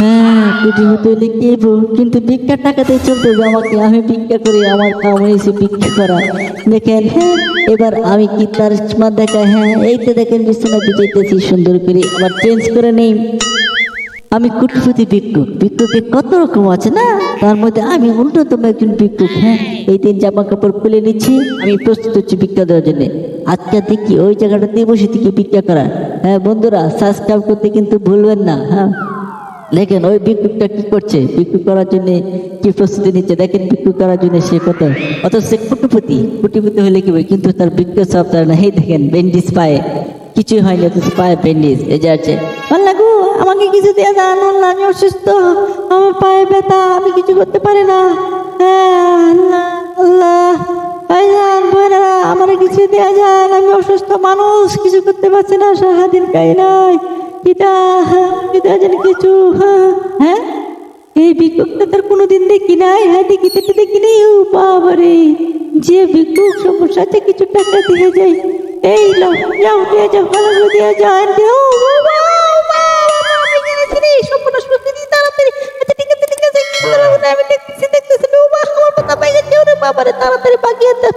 হ্যাঁ কিন্তু ভিক্ষার টাকাতে চলতে আমাকে। আমি ভিক্ষা করি আমার কাম হয়েছে ভিক্ষা করা। দেখেন হ্যাঁ এবার আমি কি তার স্মার্ট দেখা হ্যাঁ এই তো দেখেন, বিছানা বিছাইতেছি সুন্দর করে। আবার চেঞ্জ করে নেই। আমি কুটপুতি ভিক্ষুক। ভিক্ষুকে কত রকম আছে না? তার মধ্যে আমি অন্যতম একজন ভিক্ষুক। হ্যাঁ এই দিন জামা কাপড় খুলে নিচ্ছি। আমি প্রস্তুত হচ্ছি ভিক্ষা দেওয়ার জন্য। আজকে দেখি ওই জায়গাটাতে বসে থেকে ভিক্ষা করা। হ্যাঁ বন্ধুরা সাবস্ক্রাইব করতে কিন্তু ভুলবেন না। হ্যাঁ। দেখেন ওই ভিক্ষুকটা কি করছে? ভিক্ষুক করার জন্য কি প্রস্তুতি নিচ্ছে? দেখেন ভিক্ষুক করার জন্য সে কত। অত সে কুটুপতি। কুটিপতি হলে কি? কিন্তু তার ভিক্ষু সব তার না। এই দেখেন বেন্ডিস পায়ে। কিছুই হয়নি অথচ পায়ে ব্যান্ডেজ। এই যে আছে। আমাকে কিছু দিয়ে যান আল্লাহ আমি অসুস্থ। আমার পায়ে ব্যথা আমি কিছু করতে পারি না। হ্যাঁ, আল্লাহ আল্লাহ। আমার কিছু দেওয়া যান। আমি অসুস্থ মানুষ কিছু করতে পারছি না সারাদিন খাই নাই। পিতা পিতা যেন কিছু হ্যাঁ, এই ভিক্ষুকটা তার কোনোদিন দেখি নাই হ্যাঁ? দেখি দেখি নেই ও বাবারে যে ভিক্ষুক সমস্যা কিছু টাকা দিয়ে যায় এই লাও যাও দিয়ে যাও ভালো দিয়ে। যাও আর দিও তাড়াতাড়ি। আচ্ছা, বাবারে, তাড়াতাড়ি বাগিয়ে দাও,